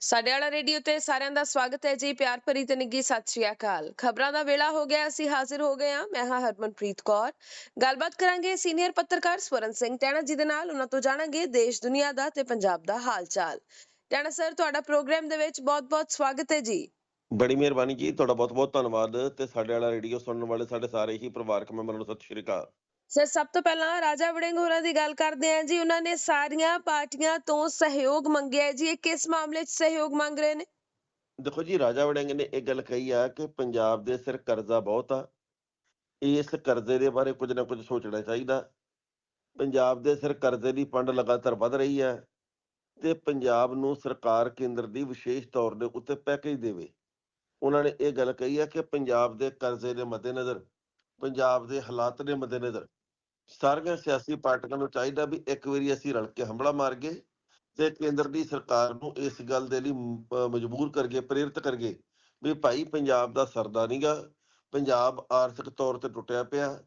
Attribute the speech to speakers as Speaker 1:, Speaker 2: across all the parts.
Speaker 1: ਸਾਡੇ ਵਾਲਾ ਰੇਡੀਓ ਤੇ ਸਾਰਿਆਂ ਦਾ ਸਵਾਗਤ ਹੈ ਜੀ, ਪਿਆਰ ਭਰੀ ਤੇ ਨਿੱਗੀ ਸਤਿ ਸ਼੍ਰੀ ਅਕਾਲ। ਖਬਰਾਂ ਦਾ ਵੇਲਾ ਹੋ ਗਿਆ, ਅਸੀਂ ਹਾਜ਼ਰ ਹੋ ਗਏ ਹਾਂ। ਮੈਂ ਹਾਂ ਹਰਮਨਪ੍ਰੀਤ ਕੌਰ। ਗੱਲਬਾਤ ਕਰਾਂਗੇ ਸੀਨੀਅਰ ਪੱਤਰਕਾਰ ਸਵਰਨ ਸਿੰਘ ਟੈਣਾ ਜੀ ਦੇ ਨਾਲ। ਉਹਨਾਂ ਤੋਂ ਜਾਣਾਂਗੇ ਦੇਸ਼, ਦੁਨੀਆ ਦਾ ਤੇ ਪੰਜਾਬ ਦਾ ਹਾਲ ਚਾਲ ਟੈਣਾ ਸਰ, ਤੁਹਾਡਾ ਪ੍ਰੋਗਰਾਮ ਦੇ ਵਿੱਚ ਬਹੁਤ-ਬਹੁਤ ਸਵਾਗਤ ਹੈ ਜੀ।
Speaker 2: ਬੜੀ ਮਿਹਰਬਾਨੀ ਜੀ। ਤੁਹਾਡਾ ਬਹੁਤ ਬਹੁਤ ਧੰਨਵਾਦ ਤੇ ਸਾਡੇ ਵਾਲਾ ਰੇਡੀਓ ਸੁਣਨ ਵਾਲੇ, ਸਾਡੇ ਸਾਰੇ ਹੀ ਪਰਿਵਾਰਕ ਮੈਂਬਰਾਂ ਨੂੰ ਸਤਿ ਸ਼੍ਰੀ ਅਕਾਲ।
Speaker 1: ਸਰ, ਸਭ ਤੋਂ ਪਹਿਲਾਂ ਰਾਜਾ ਵੜਿੰਗ ਹੋਰਾਂ ਦੀ ਗੱਲ ਕਰਦੇ ਹਾਂ ਜੀ। ਉਹਨਾਂ ਨੇ ਸਾਰੀਆਂ ਪਾਰਟੀਆਂ ਤੋਂ ਸਹਿਯੋਗ ਮੰਗਿਆ ਜੀ। ਇਹ ਕਿਸ ਮਾਮਲੇ 'ਚ ਸਹਿਯੋਗ ਮੰਗ ਰਹੇ ਨੇ?
Speaker 2: ਦੇਖੋ ਜੀ, ਰਾਜਾ ਵੜਿੰਗ ਨੇ ਇਹ ਗੱਲ ਕਹੀ ਆ ਕਿ ਪੰਜਾਬ ਦੇ ਸਿਰ ਕਰਜ਼ਾ ਬਹੁਤ ਆ। ਇਸ ਕਰਜ਼ੇ ਦੇ ਬਾਰੇ ਕੁਝ ਨਾ ਕੁਝ ਸੋਚਣਾ ਚਾਹੀਦਾ। ਪੰਜਾਬ ਦੇ ਸਿਰ ਕਰਜ਼ੇ ਦੀ ਪੰਡ ਲਗਾਤਾਰ ਵੱਧ ਰਹੀ ਹੈ ਤੇ ਪੰਜਾਬ ਨੂੰ ਸਰਕਾਰ ਕੇਂਦਰ ਦੀ ਵਿਸ਼ੇਸ਼ ਤੌਰ ਦੇ ਉੱਤੇ ਪੈਕੇਜ ਦੇਵੇ। ਉਹਨਾਂ ਨੇ ਇਹ ਗੱਲ ਕਹੀ ਹੈ ਕਿ ਪੰਜਾਬ ਦੇ ਕਰਜ਼ੇ ਦੇ ਮੱਦੇਨਜ਼ਰ, ਪੰਜਾਬ ਦੇ ਹਾਲਾਤ ਦੇ ਮੱਦੇਨਜ਼ਰ ਸਾਰੀਆਂ ਸਿਆਸੀ ਪਾਰਟੀਆਂ ਨੂੰ ਚਾਹੀਦਾ ਵੀ ਇੱਕ ਵਾਰੀ ਅਸੀਂ ਰਲ ਕੇ ਹਮਲਾ ਮਾਰ ਗਏ ਤੇ ਕੇਂਦਰ ਦੀ ਸਰਕਾਰ ਨੂੰ ਇਸ ਗੱਲ ਦੇ ਲਈ ਮਜਬੂਰ ਕਰਗੇ ਪ੍ਰੇਰਿਤ ਕਰਗੇ ਵੀ ਭਾਈ ਪੰਜਾਬ ਦਾ ਸਰਦਾ ਨਹੀਂਗਾ। ਪੰਜਾਬ ਆਰਥਿਕ ਤੌਰ ਤੇ ਟੁੱਟਿਆ ਪਿਆ,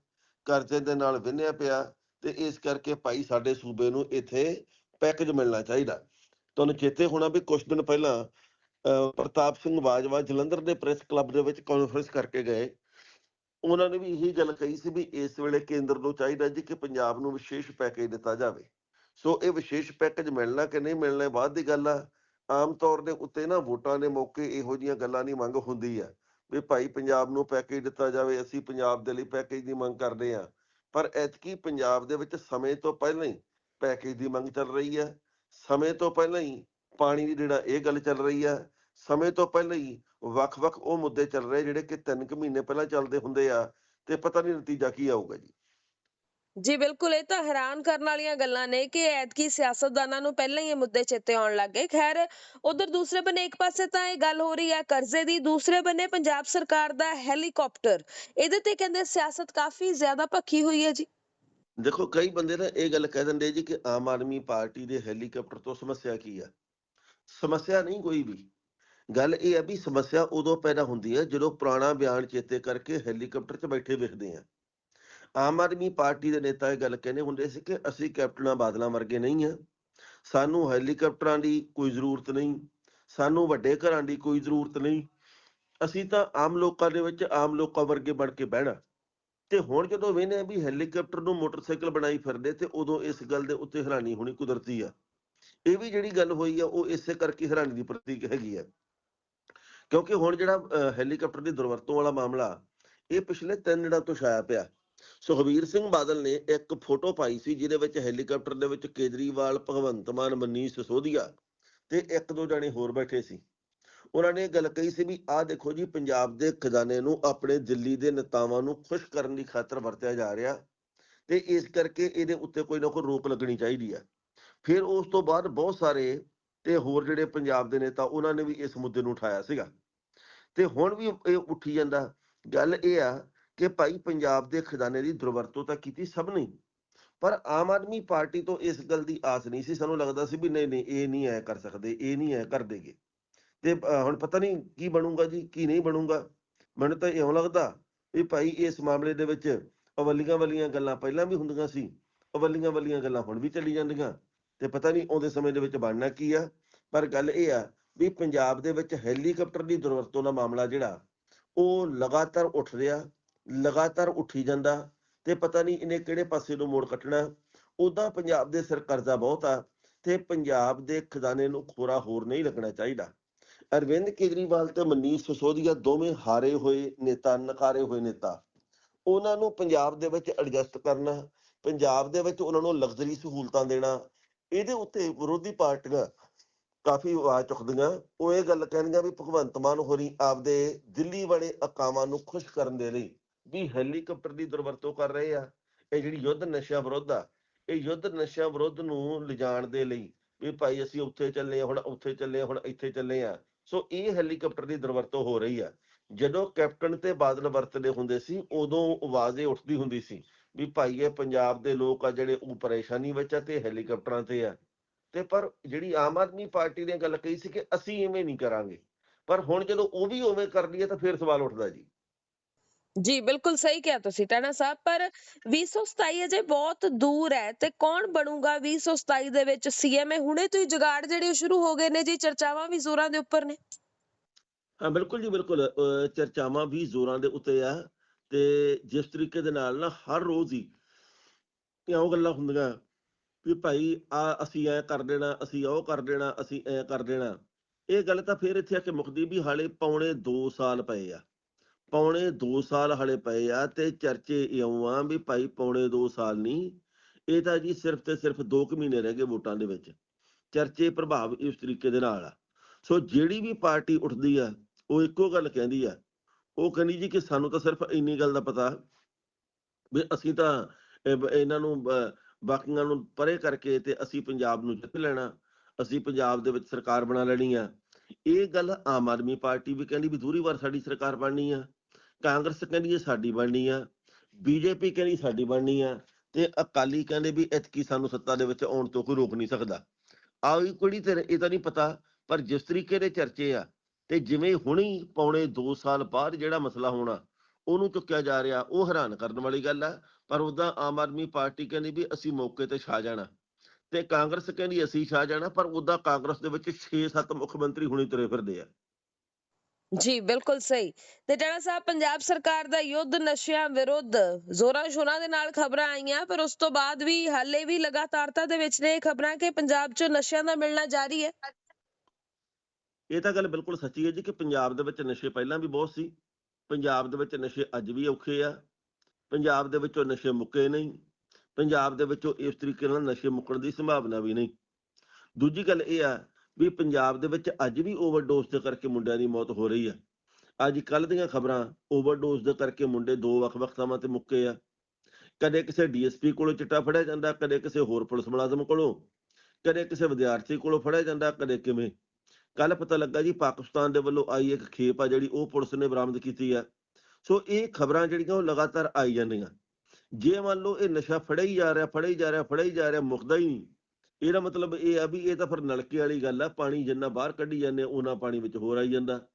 Speaker 2: ਕਰਜ਼ੇ ਦੇ ਨਾਲ ਵਿੰਨਿਆ ਪਿਆ ਤੇ ਇਸ ਕਰਕੇ ਭਾਈ ਸਾਡੇ ਸੂਬੇ ਨੂੰ ਇੱਥੇ ਪੈਕੇਜ ਮਿਲਣਾ ਚਾਹੀਦਾ। ਤੁਹਾਨੂੰ ਚੇਤੇ ਹੋਣਾ ਵੀ ਕੁਝ ਦਿਨ ਪਹਿਲਾਂ, ਅਹ ਪ੍ਰਤਾਪ ਸਿੰਘ ਬਾਜਵਾ ਜਲੰਧਰ ਦੇ ਪ੍ਰੈਸ ਕਲੱਬ ਦੇ ਵਿੱਚ ਕਾਨਫਰੰਸ ਕਰਕੇ ਗਏ। ਉਹਨਾਂ ਨੇ ਵੀ ਇਹੀ ਗੱਲ ਕਹੀ ਸੀ ਵੀ ਇਸ ਵੇਲੇ ਕੇਂਦਰ ਨੂੰ ਚਾਹੀਦਾ ਜੀ ਕਿ ਪੰਜਾਬ ਨੂੰ ਵਿਸ਼ੇਸ਼ ਪੈਕੇਜ ਦਿੱਤਾ ਜਾਵੇ। ਸੋ ਇਹ ਵਿਸ਼ੇਸ਼ ਪੈਕੇਜ ਮਿਲਣਾ ਕਿ ਨਹੀਂ ਮਿਲਣਾ ਬਾਅਦ ਦੀ ਗੱਲ ਆ। ਆਮ ਤੌਰ ਦੇ ਉੱਤੇ ਨਾ ਵੋਟਾਂ ਦੇ ਮੌਕੇ ਇਹੋ ਜਿਹੀਆਂ ਗੱਲਾਂ ਦੀ ਮੰਗ ਹੁੰਦੀ ਆ ਵੀ ਭਾਈ ਪੰਜਾਬ ਨੂੰ ਪੈਕੇਜ ਦਿੱਤਾ ਜਾਵੇ, ਅਸੀਂ ਪੰਜਾਬ ਦੇ ਲਈ ਪੈਕੇਜ ਦੀ ਮੰਗ ਕਰਦੇ ਆ ਪਰ ਐਤਕੀ ਪੰਜਾਬ ਦੇ ਵਿੱਚ ਸਮੇਂ ਤੋਂ ਪਹਿਲਾਂ ਹੀ ਪੈਕੇਜ ਦੀ ਮੰਗ ਚੱਲ ਰਹੀ ਹੈ ਸਮੇਂ ਤੋਂ ਪਹਿਲਾਂ ਹੀ ਪਾਣੀ ਦੀ ਜਿਹੜਾ ਇਹ ਗੱਲ ਚੱਲ ਰਹੀ ਹੈ ਸਮੇਂ ਤੋਂ ਪਹਿਲਾਂ ਹੀ ਵੱਖ-ਵੱਖ ਉਹ ਮੁੱਦੇ ਚੱਲ ਰਹੇ ਜਿਹੜੇ ਕਿ ਤਿੰਨ ਕੁ ਮਹੀਨੇ ਪਹਿਲਾਂ ਚੱਲਦੇ ਹੁੰਦੇ ਆ ਤੇ ਪਤਾ ਨਹੀਂ ਨਤੀਜਾ ਕੀ ਆਊਗਾ ਜੀ।
Speaker 1: ਜੀ ਬਿਲਕੁਲ ਇਹ ਤਾਂ ਹੈਰਾਨ ਕਰਨ ਵਾਲੀਆਂ ਗੱਲਾਂ ਨੇ ਕਿ ਐਤਕੀ ਸਿਆਸਤਦਾਨਾਂ ਨੂੰ ਪਹਿਲਾਂ ਹੀ ਇਹ ਮੁੱਦੇ ਚੇਤੇ ਆਉਣ ਲੱਗ ਗਏ। ਖੈਰ ਉਧਰ ਦੂਸਰੇ ਬੰਨੇ ਇੱਕ ਪਾਸੇ ਤਾਂ ਇਹ ਗੱਲ ਹੋ ਰਹੀ ਹੈ ਕਰਜ਼ੇ ਦੀ ਦੂਸਰੇ ਬੰਨੇ ਪੰਜਾਬ ਸਰਕਾਰ ਦਾ ਹੈਲੀਕਾਪਟਰ। ਇਹਦੇ ਤੇ ਕਹਿੰਦੇ ਸਿਆਸਤ ਕਾਫੀ ਜ਼ਿਆਦਾ ਭੱਖੀ ਹੋਈ ਹੈ ਜੀ।
Speaker 2: ਦੇਖੋ ਕਈ ਬੰਦੇ ਨਾ ਇਹ ਗੱਲ ਕਹਿ ਦਿੰਦੇ ਜੀ ਕਿ ਆਮ ਆਦਮੀ ਪਾਰਟੀ ਦੇ ਹੈਲੀਕਾਪਟਰ ਤੋਂ ਸਮੱਸਿਆ ਕੀ ਆ? ਸਮੱਸਿਆ ਨਹੀਂ ਕੋਈ ਵੀ। ਗੱਲ ਇਹ ਹੈ ਵੀ ਸਮੱਸਿਆ ਉਦੋਂ ਪੈਦਾ ਹੁੰਦੀ ਹੈ ਜਦੋਂ ਪੁਰਾਣਾ ਬਿਆਨ ਚੇਤੇ ਕਰਕੇ ਹੈਲੀਕਾਪਟਰ 'ਚ ਬੈਠੇ ਵੇਖਦੇ ਆ ਆਮ ਆਦਮੀ ਪਾਰਟੀ ਦੇ ਨੇਤਾ ਇਹ ਗੱਲ ਕਹਿੰਦੇ ਹੁੰਦੇ ਸੀ ਕਿ ਅਸੀਂ ਕੈਪਟਨਾਂ ਬਾਦਲਾਂ ਵਰਗੇ ਨਹੀਂ ਆ ਸਾਨੂੰ ਹੈਲੀਕਾਪਟਰਾਂ ਦੀ ਕੋਈ ਜ਼ਰੂਰਤ ਨਹੀਂ, ਸਾਨੂੰ ਵੱਡੇ ਘਰਾਂ ਦੀ ਕੋਈ ਜ਼ਰੂਰਤ ਨਹੀਂ। ਅਸੀਂ ਤਾਂ ਆਮ ਲੋਕਾਂ ਦੇ ਵਿੱਚ ਆਮ ਲੋਕਾਂ ਵਰਗੇ ਬਣ ਕੇ ਬਹਿਣਾ। ਤੇ ਹੁਣ ਜਦੋਂ ਵੇਨੇ ਵੀ ਹੈਲੀਕਾਪਟਰ ਨੂੰ ਮੋਟਰਸਾਈਕਲ ਬਣਾਈ ਫਿਰਦੇ ਤੇ ਉਦੋਂ ਇਸ ਗੱਲ ਦੇ ਉੱਤੇ ਹੈਰਾਨੀ ਹੋਣੀ ਕੁਦਰਤੀ ਆ। ਇਹ ਵੀ ਜਿਹੜੀ ਗੱਲ ਹੋਈ ਆ, ਉਹ ਇਸੇ ਕਰਕੇ ਹੈਰਾਨੀ ਦੀ ਪ੍ਰਤੀਕ ਹੈਗੀ ਆ। ਕਿਉਂਕਿ ਹੁਣ ਜਿਹੜਾ ਹੈਲੀਕਾਪਟਰ ਦੀ ਦੁਰਵਰਤੋਂ ਵਾਲਾ ਮਾਮਲਾ, ਇਹ ਪਿਛਲੇ ਤਿੰਨ ਦਿਨਾਂ ਤੋਂ ਛਾਇਆ ਪਿਆ। ਸੁਖਬੀਰ ਸਿੰਘ ਬਾਦਲ ਨੇ ਇੱਕ ਫੋਟੋ ਪਾਈ ਸੀ, ਜਿਹਦੇ ਵਿੱਚ ਹੈਲੀਕਾਪਟਰ ਦੇ ਵਿੱਚ ਕੇਜਰੀਵਾਲ, ਭਗਵੰਤ ਮਾਨ, ਮਨੀਸ਼ ਸਿਸੋਦੀਆ ਤੇ ਇੱਕ ਦੋ ਜਣੇ ਹੋਰ ਬੈਠੇ ਸੀ। ਉਹਨਾਂ ਨੇ ਇਹ ਗੱਲ ਕਹੀ ਸੀ ਵੀ ਆਹ ਦੇਖੋ ਜੀ, ਪੰਜਾਬ ਦੇ ਖਜ਼ਾਨੇ ਨੂੰ ਆਪਣੇ ਦਿੱਲੀ ਦੇ ਨੇਤਾਵਾਂ ਨੂੰ ਖੁਸ਼ ਕਰਨ ਦੀ ਖਾਤਰ ਵਰਤਿਆ ਜਾ ਰਿਹਾ ਤੇ ਇਸ ਕਰਕੇ ਇਹਦੇ ਉੱਤੇ ਕੋਈ ਨਾ ਕੋਈ ਰੋਕ ਲੱਗਣੀ ਚਾਹੀਦੀ ਹੈ ਫਿਰ ਉਸ ਤੋਂ ਬਾਅਦ ਬਹੁਤ ਸਾਰੇ ਤੇ ਹੋਰ ਜਿਹੜੇ ਪੰਜਾਬ ਦੇ ਨੇਤਾ, ਉਹਨਾਂ ਨੇ ਵੀ ਇਸ ਮੁੱਦੇ ਨੂੰ ਉਠਾਇਆ ਸੀਗਾ। ਤੇ ਹੁਣ ਵੀ ਇਹ ਉੱਠੀ ਜਾਂਦਾ। ਗੱਲ ਇਹ ਆ ਕਿ ਭਾਈ ਪੰਜਾਬ ਦੇ ਖਜ਼ਾਨੇ ਦੀ ਦੁਰਵਰਤੋਂ ਤਾਂ ਕੀਤੀ ਸਭ ਨੇ। ਪਰ ਆਮ ਆਦਮੀ ਪਾਰਟੀ ਤੋਂ ਇਸ ਗੱਲ ਦੀ ਆਸ ਨਹੀਂ ਸੀ। ਸਾਨੂੰ ਲੱਗਦਾ ਸੀ ਵੀ ਨਹੀਂ ਨਹੀਂ, ਇਹ ਨਹੀਂ ਐ ਕਰ ਸਕਦੇ, ਇਹ ਨਹੀਂ ਐ ਕਰ ਦੇਗੇ। ਤੇ ਹੁਣ ਪਤਾ ਨਹੀਂ ਕੀ ਬਣੂਗਾ ਜੀ, ਕੀ ਨਹੀਂ ਬਣੂਗਾ। ਮੈਨੂੰ ਤਾਂ ਇਉਂ ਲੱਗਦਾ ਵੀ ਭਾਈ ਇਸ ਮਾਮਲੇ ਦੇ ਵਿੱਚ ਅਵਲੀਆਂ ਵਾਲੀਆਂ ਗੱਲਾਂ ਪਹਿਲਾਂ ਵੀ ਹੁੰਦੀਆਂ ਸੀ ਅਵਲੀਆਂ ਵਾਲੀਆਂ ਗੱਲਾਂ ਹੁਣ ਵੀ ਚੱਲੀ ਜਾਂਦੀਆਂ। ਤੇ ਪਤਾ ਨਹੀਂ ਆਉਂਦੇ ਸਮੇਂ ਦੇ ਵਿੱਚ ਬਣਨਾ ਕੀ ਆ, ਪਰ ਗੱਲ ਇਹ ਆ ਵੀ ਪੰਜਾਬ ਦੇ ਵਿੱਚ ਹੈਲੀਕਾਪਟਰ ਦੀ ਦੁਰਵਰਤੋਂ ਦਾ ਮਾਮਲਾ ਜਿਹੜਾ, ਉਹ ਲਗਾਤਾਰ ਉੱਠ ਰਿਹਾ, ਲਗਾਤਾਰ ਉੱਠੀ ਜਾਂਦਾ ਤੇ ਪਤਾ ਨਹੀਂ ਇਹਨੇ ਕਿਹੜੇ ਪਾਸੇ ਨੂੰ ਮੋੜ ਕੱਟਣਾ ਉਦਾਂ ਪੰਜਾਬ ਦੇ ਸਿਰ ਕਰਜ਼ਾ ਬਹੁਤ ਆ ਤੇ ਪੰਜਾਬ ਦੇ ਖਜ਼ਾਨੇ ਨੂੰ ਖੋਰਾ ਹੋਰ ਨਹੀਂ ਲੱਗਣਾ ਚਾਹੀਦਾ। ਅਰਵਿੰਦ ਕੇਜਰੀਵਾਲ ਤੇ ਮਨੀਸ਼ ਸਿਸੋਦੀਆ ਦੋਵੇਂ ਹਾਰੇ ਹੋਏ ਨੇਤਾ, ਨਕਾਰੇ ਹੋਏ ਨੇਤਾ, ਉਹਨਾਂ ਨੂੰ ਪੰਜਾਬ ਦੇ ਵਿੱਚ ਐਡਜਸਟ ਕਰਨਾ, ਪੰਜਾਬ ਦੇ ਵਿੱਚ ਉਹਨਾਂ ਨੂੰ ਲਗਜ਼ਰੀ ਸਹੂਲਤਾਂ ਦੇਣਾ ਇਹਦੇ ਉੱਤੇ ਵਿਰੋਧੀ ਪਾਰਟੀਆਂ ਕਾਫੀ ਆਵਾਜ਼ ਚੁੱਕਦੀਆਂ, ਉਹ ਇਹ ਗੱਲ ਕਹਿਣਗੀਆਂ ਵੀ ਭਗਵੰਤ ਮਾਨ ਹੋਰੀ ਆਪਦੇ ਦਿੱਲੀ ਵਾਲੇ ਅਕਾਵਾਂ ਨੂੰ ਖੁਸ਼ ਕਰਨ ਦੇ ਲਈ ਵੀ ਹੈਲੀਕਾਪਟਰ ਦੀ ਦੁਰਵਰਤੋਂ ਕਰ ਰਹੇ ਆ। ਇਹ ਜਿਹੜੀ ਯੁੱਧ ਨਸ਼ਿਆਂ ਵਿਰੁੱਧ ਆ, ਇਹ ਯੁੱਧ ਨਸ਼ਿਆਂ ਵਿਰੁੱਧ ਨੂੰ ਲਿਜਾਣ ਦੇ ਲਈ ਵੀ ਭਾਈ ਅਸੀਂ ਉੱਥੇ ਚੱਲੇ ਆ ਹੁਣ ਉੱਥੇ ਚੱਲੇ ਆ ਹੁਣ ਇੱਥੇ ਚੱਲੇ ਆ ਸੋ ਇਹ ਹੈਲੀਕਾਪਟਰ ਦੀ ਦੁਰਵਰਤੋਂ ਹੋ ਰਹੀ ਆ। ਜਦੋਂ ਕੈਪਟਨ ਤੇ ਬਾਦਲ ਵਰਤਦੇ ਹੁੰਦੇ ਸੀ, ਉਦੋਂ ਆਵਾਜ਼ ਉੱਠਦੀ ਹੁੰਦੀ ਸੀ। ਵੀ ਭਾਈ ਇਹ ਪੰਜਾਬ ਦੇ ਲੋਕ ਆ ਜਿਹੜੇ ਉਹ ਪਰੇਸ਼ਾਨੀ ਵਿੱਚ ਆ ਤੇ ਹੈਲੀਕਾਪਟਰਾਂ ਤੇ ਆ। ਤੇ ਪਰ ਜਿਹੜੀ ਆਮ ਆਦਮੀ ਪਾਰਟੀ ਨੇ ਗੱਲ ਕਹੀ ਸੀ ਕਿ ਅਸੀਂ ਐਵੇਂ ਨਹੀਂ ਕਰਾਂਗੇ। ਪਰ ਹੁਣ ਜਦੋਂ ਉਹ ਵੀ ਉਵੇਂ ਕਰ ਲਈਏ ਤਾਂ ਫਿਰ ਸਵਾਲ ਉੱਠਦਾ ਜੀ।
Speaker 1: ਜੀ ਬਿਲਕੁਲ ਸਹੀ ਕਿਹਾ ਤੁਸੀਂ ਟਾਣਾ ਸਾਹਿਬ ਪਰ 2027 ਅਜੇ ਬਹੁਤ ਦੂਰ ਹੈ ਤੇ ਕੌਣ ਬਣੂਗਾ 2027 ਦੇ ਵਿੱਚ ਸੀਐਮ ਹੁਣੇ ਤੋਂ ਹੀ ਜੁਗਾੜ ਜਿਹੜੇ ਸ਼ੁਰੂ ਹੋ ਗਏ ਨੇ ਜੀ ਚਰਚਾਵਾਂ ਵੀ ਜ਼ੋਰਾਂ ਦੇ ਉੱਪਰ ਨੇ।
Speaker 2: ਹਾਂ ਬਿਲਕੁਲ ਜੀ ਬਿਲਕੁਲ ਚਰਚਾਵਾਂ ਵੀ ਜ਼ੋਰਾਂ ਦੇ ਉੱਤੇ ਆ। ਤੇ ਜਿਸ ਤਰੀਕੇ ਦੇ ਨਾਲ ਨਾ ਹਰ ਰੋਜ਼ ਹੀ ਇਹ ਉਹ ਗੱਲਾਂ ਹੁੰਦੀਆਂ ਵੀ ਭਾਈ ਆ ਅਸੀਂ ਐ ਕਰ ਦੇਣਾ, ਅਸੀਂ ਉਹ ਕਰ ਦੇਣਾ, ਅਸੀਂ ਐ ਕਰ ਦੇਣਾ। ਇਹ ਗੱਲ ਤਾਂ ਫੇਰ ਇੱਥੇ ਆ ਕੇ ਮੁੱਕਦੀ ਵੀ ਹਾਲੇ ਪੌਣੇ 2 ਸਾਲ ਪਏ ਆ। ਪੌਣੇ 2 ਸਾਲ ਹਾਲੇ ਪਏ ਆ ਤੇ ਚਰਚੇ ਇਉਂ ਆ ਵੀ ਭਾਈ ਪੌਣੇ 2 ਸਾਲ ਨਹੀਂ ਇਹ ਤਾਂ ਜੀ ਸਿਰਫ ਤੇ ਸਿਰਫ 2 ਕੁ ਮਹੀਨੇ ਰਹਿ ਗਏ ਵੋਟਾਂ ਦੇ ਵਿੱਚ। ਚਰਚੇ ਪ੍ਰਭਾਵ ਇਸ ਤਰੀਕੇ ਦੇ ਨਾਲ ਆ। ਸੋ ਜਿਹੜੀ ਵੀ ਪਾਰਟੀ ਉੱਠਦੀ ਆ, ਉਹ ਇੱਕੋ ਗੱਲ ਕਹਿੰਦੀ ਆ ਉਹ ਕਹਿੰਦੀ ਜੀ ਕਿ ਸਾਨੂੰ ਤਾਂ ਸਿਰਫ ਇੰਨੀ ਗੱਲ ਦਾ ਪਤਾ ਵੀ ਅਸੀਂ ਤਾਂ ਇਹਨਾਂ ਨੂੰ ਬਾਕੀਆਂ ਨੂੰ ਪਰੇ ਕਰਕੇ ਤੇ ਅਸੀਂ ਪੰਜਾਬ ਨੂੰ ਜਿੱਤ ਲੈਣਾ, ਅਸੀਂ ਪੰਜਾਬ ਦੇ ਵਿੱਚ ਸਰਕਾਰ ਬਣਾ ਲੈਣੀ ਆ। ਇਹ ਗੱਲ ਆਮ ਆਦਮੀ ਪਾਰਟੀ ਵੀ ਕਹਿੰਦੀ ਵੀ ਦੂਰੀ ਵਾਰ ਸਾਡੀ ਸਰਕਾਰ ਬਣਨੀ ਆ, ਕਾਂਗਰਸ ਕਹਿੰਦੀ ਇਹ ਸਾਡੀ ਬਣਨੀ ਆ, ਬੀਜੇਪੀ ਕਹਿੰਦੀ ਸਾਡੀ ਬਣਨੀ ਆ ਤੇ ਅਕਾਲੀ ਕਹਿੰਦੇ ਵੀ ਇਤਕੀ ਸਾਨੂੰ ਸੱਤਾ ਦੇ ਵਿੱਚ ਆਉਣ ਤੋਂ ਕੋਈ ਰੋਕ ਨਹੀਂ ਸਕਦਾ। ਆਈ ਕੁੜੀ ਤੇ ਇਹ ਤਾਂ ਨਹੀਂ ਪਤਾ, ਪਰ ਜਿਸ ਤਰੀਕੇ ਦੇ ਚਰਚੇ ਆ ਤੇ ਜਿਵੇਂ ਹੁਣੀ ਪੌਣੇ 2 ਸਾਲ ਬਾਅਦ ਜਿਹੜਾ ਮਸਲਾ ਹੋਣਾ, ਉਹਨੂੰ ਚੁੱਕਿਆ ਜਾ ਰਿਹਾ, ਉਹ ਹੈਰਾਨ ਕਰਨ ਵਾਲੀ ਗੱਲ ਆ, ਪਰ ਉਦਾਂ ਆਮ ਆਦਮੀ ਪਾਰਟੀ ਕਹਿੰਦੀ ਵੀ ਅਸੀਂ ਮੌਕੇ ਤੇ ਛਾ ਜਾਣਾ ਤੇ ਕਾਂਗਰਸ ਕਹਿੰਦੀ ਅਸੀਂ ਛਾ ਜਾਣਾ, ਪਰ ਉਦਾਂ ਕਾਂਗਰਸ ਦੇ ਵਿੱਚ 6-7 ਮੁੱਖ ਮੰਤਰੀ ਹੁਣੀ ਤੁਰੇ ਫਿਰਦੇ ਆ।
Speaker 1: ਜੀ, ਬਿਲਕੁਲ ਸਹੀ। ਤੇ ਟਾਣਾ ਸਾਹਿਬ, ਪੰਜਾਬ ਸਰਕਾਰ ਦਾ ਯੁੱਧ ਨਸ਼ਿਆਂ ਵਿਰੁੱਧ ਜ਼ੋਰਾਂ ਸ਼ੋਰਾਂ ਦੇ ਨਾਲ ਖਬਰਾਂ ਆਈਆਂ, ਪਰ ਉਸ ਤੋਂ ਬਾਅਦ ਵੀ ਹਾਲੇ ਵੀ ਲਗਾਤਾਰਤਾ ਦੇ ਵਿੱਚ ਨੇ ਖਬਰਾਂ ਕਿ ਪੰਜਾਬ 'ਚ ਨਸ਼ਿਆਂ ਦਾ ਮਿਲਣਾ ਜਾਰੀ ਹੈ।
Speaker 2: ਇਹ ਤਾਂ ਗੱਲ ਬਿਲਕੁਲ ਸੱਚੀ ਹੈ ਜੀ ਕਿ ਪੰਜਾਬ ਦੇ ਵਿੱਚ ਨਸ਼ੇ ਪਹਿਲਾਂ ਵੀ ਬਹੁਤ ਸੀ, ਪੰਜਾਬ ਦੇ ਵਿੱਚ ਨਸ਼ੇ ਅੱਜ ਵੀ ਔਖੇ ਆ, ਪੰਜਾਬ ਦੇ ਵਿੱਚੋਂ ਨਸ਼ੇ ਮੁੱਕੇ ਨਹੀਂ, ਪੰਜਾਬ ਦੇ ਵਿੱਚੋਂ ਇਸ ਤਰੀਕੇ ਨਾਲ ਨਸ਼ੇ ਮੁੱਕਣ ਦੀ ਸੰਭਾਵਨਾ ਵੀ ਨਹੀਂ। ਦੂਜੀ ਗੱਲ ਇਹ ਆ ਵੀ ਪੰਜਾਬ ਦੇ ਵਿੱਚ ਅੱਜ ਵੀ ਓਵਰਡੋਸ ਦੇ ਕਰਕੇ ਮੁੰਡਿਆਂ ਦੀ ਮੌਤ ਹੋ ਰਹੀ ਆ। ਅੱਜ ਕੱਲ ਦੀਆਂ ਖਬਰਾਂ ਓਵਰਡੋਸ ਦੇ ਕਰਕੇ ਮੁੰਡੇ ਦੋ ਵੱਖ-ਵੱਖ ਥਾਵਾਂ ਤੇ ਮੁੱਕੇ ਆ। ਕਦੇ ਕਿਸੇ ਡੀਐਸਪੀ ਕੋਲੋਂ ਚਿੱਟਾ ਫੜਿਆ ਜਾਂਦਾ, ਕਦੇ ਕਿਸੇ ਹੋਰ ਪੁਲਿਸ ਮੁਲਾਜ਼ਮ ਕੋਲੋਂ, ਕਦੇ ਕਿਸੇ ਵਿਦਿਆਰਥੀ ਕੋਲੋਂ ਫੜਿਆ ਜਾਂਦਾ, ਕਦੇ ਕਿਵੇਂ। ਕੱਲ ਪਤਾ ਲੱਗਾ ਜੀ ਪਾਕਿਸਤਾਨ ਦੇ ਵੱਲੋਂ ਆਈ ਇੱਕ ਖੇਪ ਆ ਜਿਹੜੀ ਉਹ ਪੁਲਿਸ ਨੇ ਬਰਾਮਦ ਕੀਤੀ ਆ। ਸੋ ਇਹ ਖਬਰਾਂ ਜਿਹੜੀਆਂ ਉਹ ਲਗਾਤਾਰ ਆਈ ਜਾਂਦੀਆਂ। ਜੇ ਮੰਨ ਲਓ ਇਹ ਨਸ਼ਾ ਫੜਿਆ ਹੀ ਜਾ ਰਿਹਾ ਫੜਿਆ ਹੀ ਜਾ ਰਿਹਾ ਫੜਿਆ ਹੀ ਜਾ ਰਿਹਾ ਮੁੱਕਦਾ ਹੀ ਨਹੀਂ। ਇਹਦਾ ਮਤਲਬ ਇਹ ਆ ਵੀ ਇਹ ਤਾਂ ਫਿਰ ਨਲਕੇ ਵਾਲੀ ਗੱਲ ਆ ਪਾਣੀ ਜਿੰਨਾ ਬਾਹਰ ਕੱਢੀ ਜਾਂਦੇ ਉਹਨਾਂ ਪਾਣੀ ਵਿੱਚ ਹੋਰ ਆਈ ਜਾਂਦਾ।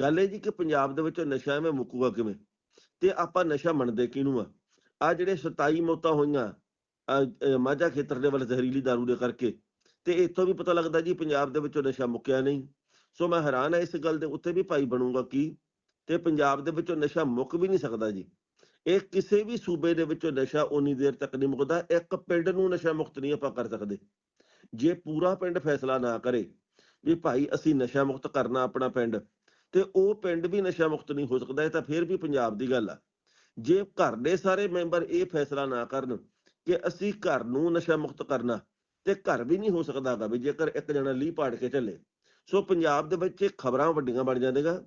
Speaker 2: ਗੱਲ ਇਹ ਜੀ ਕਿ ਪੰਜਾਬ ਦੇ ਵਿੱਚ ਨਸ਼ਾ ਐਵੇਂ ਮੁੱਕੂਗਾ ਕਿਵੇਂ? ਤੇ ਆਪਾਂ ਨਸ਼ਾ ਮੰਨਦੇ ਕਿਹਨੂੰ ਆ? ਆ ਜਿਹੜੇ 27 ਮੌਤਾਂ ਹੋਈਆਂ ਅਹ, ਮਾਝਾ ਖੇਤਰ ਦੇ ਵੱਲ ਜ਼ਹਿਰੀਲੀ ਦਾਰੂ ਦੇ ਕਰਕੇ ਤੇ ਇੱਥੋਂ ਵੀ ਪਤਾ ਲੱਗਦਾ ਜੀ ਪੰਜਾਬ ਦੇ ਵਿੱਚੋਂ ਨਸ਼ਾ ਮੁੱਕਿਆ ਨਹੀਂ। ਸੋ ਮੈਂ ਹੈਰਾਨ ਆ ਇਸ ਗੱਲ ਦੇ ਉੱਤੇ ਵੀ ਭਾਈ ਬਣੂਗਾ ਕੀ? ਤੇ ਪੰਜਾਬ ਦੇ ਵਿੱਚੋਂ ਨਸ਼ਾ ਮੁੱਕ ਵੀ ਨਹੀਂ ਸਕਦਾ ਜੀ। ਇਹ ਕਿਸੇ ਵੀ ਸੂਬੇ ਦੇ ਵਿੱਚੋਂ ਨਸ਼ਾ ਉਨੀ ਦੇਰ ਤੱਕ ਨਹੀਂ ਮੁੱਕਦਾ, ਇੱਕ ਪਿੰਡ ਨੂੰ ਨਸ਼ਾ ਮੁਕਤ ਨਹੀਂ ਆਪਾਂ ਕਰ ਸਕਦੇ। ਜੇ ਪੂਰਾ ਪਿੰਡ ਫੈਸਲਾ ਨਾ ਕਰੇ ਵੀ ਭਾਈ ਅਸੀਂ ਨਸ਼ਾ ਮੁਕਤ ਕਰਨਾ ਆਪਣਾ ਪਿੰਡ, ਤੇ ਉਹ ਪਿੰਡ ਵੀ ਨਸ਼ਾ ਮੁਕਤ ਨਹੀਂ ਹੋ ਸਕਦਾ, ਇਹ ਤਾਂ ਫਿਰ ਵੀ ਪੰਜਾਬ ਦੀ ਗੱਲ ਆ। ਜੇ ਘਰ ਦੇ ਸਾਰੇ ਮੈਂਬਰ ਇਹ ਫੈਸਲਾ ਨਾ ਕਰਨ ਕਿ ਅਸੀਂ ਘਰ ਨੂੰ ਨਸ਼ਾ ਮੁਕਤ ਕਰਨਾ ਤੇ ਘਰ ਵੀ ਨਹੀਂ ਹੋ ਸਕਦਾ ਗਾ ਵੀ ਜੇਕਰ ਇੱਕ ਜਣਾ ਲੀਹ ਪਾੜ ਕੇ ਚੱਲੇ। ਸੋ ਪੰਜਾਬ ਦੇ ਵਿੱਚ ਖਬਰਾਂ ਵੱਡੀਆਂ ਬਣ ਜਾਂਦੀਆਂ।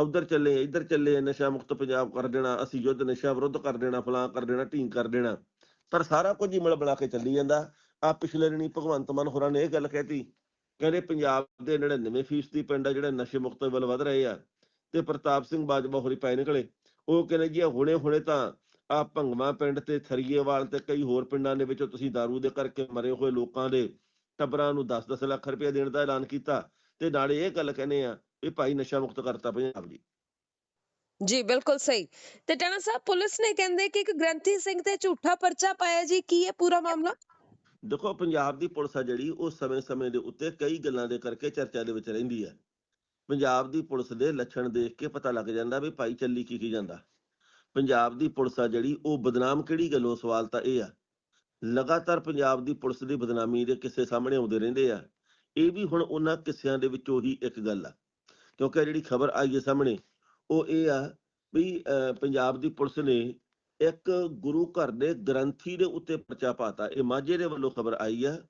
Speaker 2: ਉਧਰ ਚੱਲੇ, ਇੱਧਰ ਚੱਲੇ, ਨਸ਼ਾ ਮੁਕਤ ਪੰਜਾਬ ਕਰ ਦੇਣਾ, ਅਸੀਂ ਯੁੱਧ ਨਸ਼ਾ ਵਿਰੁੱਧ ਕਰ ਦੇਣਾ ਫਲਾਂ ਕਰ ਦੇਣਾ, ਢੀਂਗ ਕਰ ਦੇਣਾ। ਪਰ ਸਾਰਾ ਕੁਝ ਹੀ ਮਿਲ ਬਣਾ ਕੇ ਚੱਲੀ ਜਾਂਦਾ। ਆ ਪਿਛਲੇ ਦਿਨੀ ਭਗਵੰਤ ਮਾਨ ਹੋਰਾਂ ਨੇ ਇਹ ਗੱਲ ਕਹਿਤੀ, ਕਹਿੰਦੇ ਪੰਜਾਬ ਦੇ 99% ਪਿੰਡ ਆ ਜਿਹੜੇ ਨਸ਼ੇ ਮੁਕਤ ਵੱਲ ਵਧ ਰਹੇ ਆ। ਤੇ ਪ੍ਰਤਾਪ ਸਿੰਘ ਬਾਜਵਾ ਹੋਰੀ ਪੈ ਨਿਕਲੇ। ਉਹ ਕਹਿੰਦੇ ਜੀ ਹੁਣੇ ਹੁਣੇ ਤਾਂ ਆ ਭੰਗਵਾ ਪਿੰਡ ਤੇ ਥਰੀਏਵਾਲ ਤੇ ਕਈ ਹੋਰ ਪਿੰਡਾਂ ਦੇ ਵਿੱਚੋਂ ਤੁਸੀਂ दारू ਦੇ ਕਰਕੇ ਮਰੇ ਹੋਏ ਲੋਕਾਂ ਦੇ ਟੱਬਰਾਂ ਨੂੰ 10-10 ਲੱਖ ਰੁਪਏ ਦੇਣ ਦਾ ਐਲਾਨ ਕੀਤਾ ਤੇ ਨਾਲੇ ਇਹ ਗੱਲ ਕਹਿੰਦੇ ਆ ਵੀ ਭਾਈ ਨਸ਼ਾ ਮੁਕਤ ਕਰਤਾ ਪੰਜਾਬ ਜੀ।
Speaker 1: ਜੀ ਬਿਲਕੁਲ ਸਹੀ। ਤੇ ਟਾਣਾ ਸਾਹਿਬ ਪੁਲਿਸ ਨੇ ਕਹਿੰਦੇ ਕਿ ਇੱਕ ਗ੍ਰੰਥੀ ਸਿੰਘ ਤੇ ਝੂਠਾ ਪਰਚਾ ਪਾਇਆ ਜੀ ਕੀ ਹੈ ਪੂਰਾ ਮਾਮਲਾ?
Speaker 2: ਦੇਖੋ ਪੰਜਾਬ ਦੀ ਪੁਲਿਸ ਆ ਜਿਹੜੀ ਉਹ ਸਮੇਂ-ਸਮੇਂ ਦੇ ਉੱਤੇ ਕਈ ਗੱਲਾਂ ਦੇ ਕਰਕੇ ਚਰਚਾ ਦੇ ਵਿੱਚ ਰਹਿੰਦੀ ਹੈ ਪੰਜਾਬ ਦੀ ਪੁਲਿਸ ਦੇ ਲੱਛਣ ਦੇਖ ਕੇ ਪਤਾ ਲੱਗ ਜਾਂਦਾ ਵੀ ਭਾਈ ਚੱਲੀ ਕੀ ਕੀ ਜਾਂਦਾ। ਪੰਜਾਬ ਦੀ ਪੁਲਿਸ ਆ ਜਿਹੜੀ ਉਹ ਬਦਨਾਮ ਕਿਹੜੀ ਗੱਲੋਂ? ਸਵਾਲ ਤਾਂ ਇਹ ਆ। ਲਗਾਤਾਰ ਪੰਜਾਬ ਦੀ ਪੁਲਿਸ ਦੀ ਬਦਨਾਮੀ ਦੇ ਕਿੱਸੇ ਸਾਹਮਣੇ ਆਉਂਦੇ ਰਹਿੰਦੇ ਆ। ਇਹ ਵੀ ਹੁਣ ਉਹਨਾਂ ਕਿੱਸਿਆਂ ਦੇ ਵਿੱਚੋਂ ਹੀ ਇੱਕ ਗੱਲ ਆ। ਕਿਉਂਕਿ ਜਿਹੜੀ ਖਬਰ ਆਈ ਹੈ ਸਾਹਮਣੇ ਉਹ ਇਹ ਆ ਵੀ ਅਹ, ਪੰਜਾਬ ਦੀ ਪੁਲਿਸ ਨੇ ਇੱਕ ਗੁਰੂ ਘਰ ਦੇ ਗ੍ਰੰਥੀ ਦੇ ਉੱਤੇ ਪਰਚਾ ਪਾਤਾ। ਇਹ ਮਾਝੇ ਦੇ ਵੱਲੋਂ ਖਬਰ ਆਈ ਆ।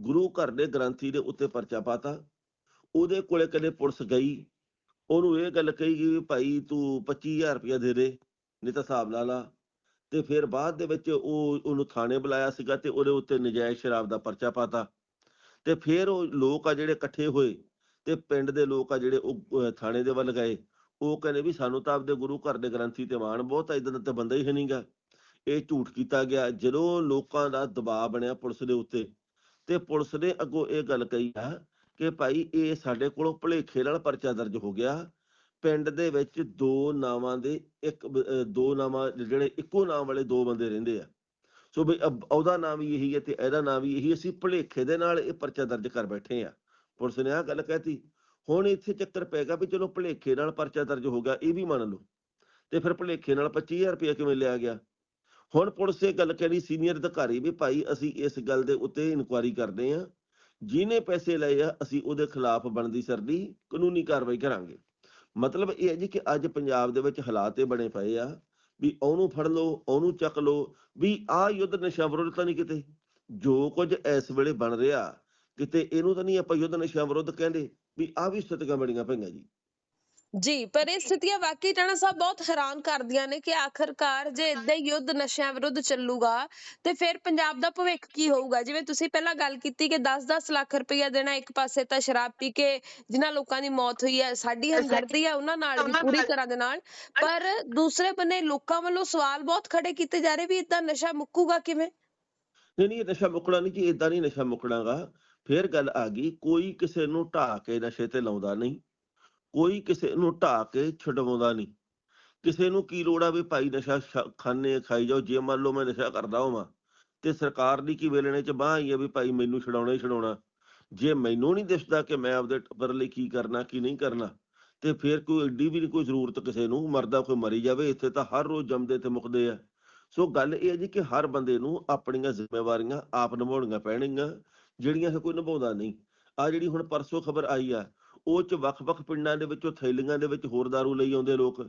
Speaker 2: ਗੁਰੂ ਘਰ ਦੇ ਗ੍ਰੰਥੀ ਦੇ ਉੱਤੇ ਪਰਚਾ ਪਾਤਾ। ਉਹਦੇ ਕੋਲੇ ਕਦੇ ਪੁਲਿਸ ਗਈ। ਉਹਨੂੰ ਇਹ ਗੱਲ ਕਹੀ ਗਈ ਵੀ ਭਾਈ ਤੂੰ 25000 ਰੁਪਇਆ ਦੇ ਦੇ। ਨਹੀਂ ਤਾਂ ਹਿਸਾਬ ਲਾ ਲਾ। ਤੇ ਫਿਰ ਬਾਅਦ ਦੇ ਵਿੱਚ ਉਹ ਉਹਨੂੰ ਥਾਣੇ ਬੁਲਾਇਆ ਸੀਗਾ ਤੇ ਉਹਦੇ ਉੱਤੇ ਨਜਾਇਜ਼ ਸ਼ਰਾਬ ਦਾ ਪਰਚਾ ਪਾਤਾ। ਤੇ ਫਿਰ ਉਹ ਲੋਕ ਆ ਜਿਹੜੇ ਇਕੱਠੇ ਹੋਏ ਤੇ ਪਿੰਡ ਦੇ ਲੋਕ ਆ ਜਿਹੜੇ ਉਹ ਥਾਣੇ ਦੇ ਵੱਲ ਗਏ। ਉਹ ਕਹਿੰਦੇ ਵੀ ਸਾਨੂੰ ਤਾਂ ਆਪਦੇ ਗੁਰੂ ਘਰ ਦੇ ਗ੍ਰੰਥੀ ਤੇ ਮਾਣ ਬਹੁਤ ਆ, ਇਦਾਂ ਦਾ ਤਾਂ ਬੰਦਾ ਹੀ ਹੈ ਨਹੀਂਗਾ ਇਹ ਝੂਠ ਕੀਤਾ ਗਿਆ। ਜਦੋਂ ਲੋਕਾਂ ਦਾ ਦਬਾਅ ਬਣਿਆ ਪੁਲਿਸ ਦੇ ਉੱਤੇ, ਤੇ ਪੁਲਿਸ ਨੇ ਅੱਗੋਂ ਇਹ ਗੱਲ ਕਹੀ ਆ ਕਿ ਭਾਈ ਇਹ ਸਾਡੇ ਕੋਲੋਂ ਭੁਲੇਖੇ ਨਾਲ ਪਰਚਾ ਦਰਜ ਹੋ ਗਿਆ। ਪਿੰਡ ਦੇ ਵਿੱਚ ਦੋ ਨਾਵਾਂ ਦੇ ਇੱਕ ਦੋ ਨਾਵਾਂ ਜਿਹੜੇ ਇੱਕੋ ਨਾਮ ਵਾਲੇ ਦੋ ਬੰਦੇ ਰਹਿੰਦੇ ਆ। ਸੋ ਵੀ ਉਹਦਾ ਨਾਮ ਵੀ ਇਹੀ ਹੈ ਤੇ ਇਹਦਾ ਨਾਮ ਵੀ ਇਹੀ ਅਸੀਂ ਭੁਲੇਖੇ ਦੇ ਨਾਲ ਇਹ ਪਰਚਾ ਦਰਜ ਕਰ ਬੈਠੇ ਆ। ਪੁਲਿਸ ਨੇ ਆਹ ਗੱਲ ਕਹਿਤੀ। ਹੁਣ ਇੱਥੇ ਚੱਕਰ ਪੈਗਾ ਵੀ ਚਲੋ ਭੁਲੇਖੇ ਨਾਲ ਪਰਚਾ ਦਰਜ ਹੋ ਗਿਆ, ਇਹ ਵੀ ਮੰਨ ਲਓ। ਤੇ ਫਿਰ ਭੁਲੇਖੇ ਨਾਲ 25000 ਰੁਪਏ ਕਿਵੇਂ ਲਿਆ ਗਿਆ? ਹੁਣ ਪੁਲਿਸ ਇਹ ਗੱਲ ਕਹਿਣੀ ਸੀਨੀਅਰ ਅਧਿਕਾਰੀ ਵੀ ਭਾਈ ਅਸੀਂ ਇਸ ਗੱਲ ਦੇ ਉੱਤੇ ਇਨਕੁਆਇਰੀ ਕਰਦੇ ਆ। ਜਿਹਨੇ ਪੈਸੇ ਲਏ ਆ, ਅਸੀਂ ਉਹਦੇ ਖਿਲਾਫ ਬਣਦੀ ਸਰਦੀ ਕਾਨੂੰਨੀ ਕਾਰਵਾਈ ਕਰਾਂਗੇ। ਮਤਲਬ ਇਹ ਹੈ ਜੀ ਕਿ ਅੱਜ ਪੰਜਾਬ ਦੇ ਵਿੱਚ ਹਾਲਾਤ ਇਹ ਬਣੇ ਪਏ ਆ ਵੀ ਉਹਨੂੰ ਫੜ ਲਓ, ਉਹਨੂੰ ਚੱਕ ਲਓ, ਵੀ ਆਹ ਯੁੱਧ ਨਸ਼ਾ ਵਿਰੁੱਧ ਤਾਂ ਨਹੀਂ ਕਿਤੇ, ਜੋ ਕੁਝ ਇਸ ਵੇਲੇ ਬਣ ਰਿਹਾ ਕਿਤੇ ਇਹਨੂੰ ਤਾਂ ਨਹੀਂ ਆਪਾਂ ਯੁੱਧ ਨਸ਼ਾ ਵਿਰੁੱਧ ਕਹਿੰਦੇ, ਵੀ ਆਹ ਵੀ ਸਥਿਤੀਆਂ ਬਣੀਆਂ ਪਈਆਂ ਜੀ।
Speaker 1: ਜੀ ਪਰ ਇਹ ਸਥਿਤੀਆਂ ਵਾਕਈ ਟਾਣਾ ਸਾਹਿਬ ਬਹੁਤ ਹੈਰਾਨ ਕਰਦੀਆਂ ਨੇ ਕਿ ਆਖਰਕਾਰ ਜੇ ਇਦਾਂ ਹੀ ਯੁੱਧ ਨਸ਼ਿਆਂ ਵਿਰੁੱਧ ਚੱਲੂਗਾ ਤੇ ਫਿਰ ਪੰਜਾਬ ਦਾ ਭਵਿੱਖ ਕੀ ਹੋਊਗਾ? ਜਿਵੇਂ ਤੁਸੀਂ ਪਹਿਲਾਂ ਗੱਲ ਕੀਤੀ ਕਿ 10-10 ਲੱਖ ਰੁਪਈਆ ਦੇਣਾ ਇੱਕ ਪਾਸੇ ਤਾਂ ਸ਼ਰਾਬ ਪੀ ਕੇ ਜਿਨ੍ਹਾਂ ਲੋਕਾਂ ਦੀ ਮੌਤ ਹੋਈ ਹੈ ਸਾਡੀ ਹਮਦਰਦੀ ਹੈ ਉਹਨਾਂ ਨਾਲ ਵੀ ਪੂਰੀ ਤਰ੍ਹਾਂ ਦੇ ਨਾਲ। ਪਰ ਦੂਸਰੇ ਬੰਨੇ ਲੋਕਾਂ ਵੱਲੋਂ ਸਵਾਲ ਬਹੁਤ ਖੜੇ ਕੀਤੇ ਜਾ ਰਹੇ ਵੀ ਇਦਾਂ ਨਸ਼ਾ ਮੁੱਕੂਗਾ ਕਿਵੇਂ?
Speaker 2: ਨਹੀਂ ਨਹੀਂ ਇਹ ਨਸ਼ਾ ਮੁੱਕਣਾ ਨਹੀਂ ਜੀ ਇਦਾਂ ਨਹੀਂ ਨਸ਼ਾ ਮੁੱਕਣਾਗਾ। ਫਿਰ ਗੱਲ ਆ ਗਈ ਕੋਈ ਕਿਸੇ ਨੂੰ ਢਾਹ ਕੇ ਨਸ਼ੇ ਤੇ ਲਾਉਂਦਾ ਨਹੀਂ। ਕੋਈ ਕਿਸੇ ਨੂੰ ਢਾਹ ਕੇ ਛਡਵਾਉਂਦਾ ਨਹੀਂ। ਕਿਸੇ ਨੂੰ ਕੀ ਲੋੜ ਆ ਵੀ ਭਾਈ ਨਸ਼ਾ ਛ- ਖਾਣੇ ਖਾਈ ਜਾਓ, ਜੇ ਮੰਨ ਲਓ ਮੈਂ ਨਸ਼ਾ ਕਰਦਾ ਹੋਵਾਂ, ਤੇ ਸਰਕਾਰ ਦੀ ਕੀ ਵੇਲਣੇ ਚ ਬਾਹ ਆਈ ਆ ਵੀ ਭਾਈ ਮੈਨੂੰ ਛਡਾਉਣਾ ਹੀ ਛਡਾਉਣਾ। ਜੇ ਮੈਨੂੰ ਨਹੀਂ ਦਿਸਦਾ ਕਿ ਮੈਂ ਆਪਦੇ ਟੱਬਰ ਲਈ ਕੀ ਕਰਨਾ, ਕੀ ਨਹੀਂ ਕਰਨਾ, ਤੇ ਫਿਰ ਕੋਈ ਏਡੀ ਵੀ ਨਹੀਂ ਕੋਈ ਜ਼ਰੂਰਤ ਕਿਸੇ ਨੂੰ, ਮਰਦਾ ਕੋਈ ਮਰੀ ਜਾਵੇ, ਇੱਥੇ ਤਾਂ ਹਰ ਰੋਜ਼ ਜੰਮਦੇ ਤੇ ਮੁੱਕਦੇ ਆ। ਸੋ ਗੱਲ ਇਹ ਹੈ ਜੀ ਕਿ ਹਰ ਬੰਦੇ ਨੂੰ ਆਪਣੀਆਂ ਜ਼ਿੰਮੇਵਾਰੀਆਂ ਆਪ ਨਿਭਾਉਣੀਆਂ ਪੈਣਗੀਆਂ, ਜਿਹੜੀਆਂ ਕਿ ਕੋਈ ਨਿਭਾਉਂਦਾ ਨਹੀਂ। ਆ ਜਿਹੜੀ ਹੁਣ ਪਰਸੋਂ ਖਬਰ ਆਈ ਆ ਉਹ ਚ ਵੱਖ-ਵੱਖ ਪਿੰਡਾਂ ਦੇ ਵਿੱਚੋਂ ਥੈਲੀਆਂ ਦੇ ਵਿੱਚ ਹੋਰ ਦਾਰੂ ਲਈ ਆਉਂਦੇ ਲੋਕ।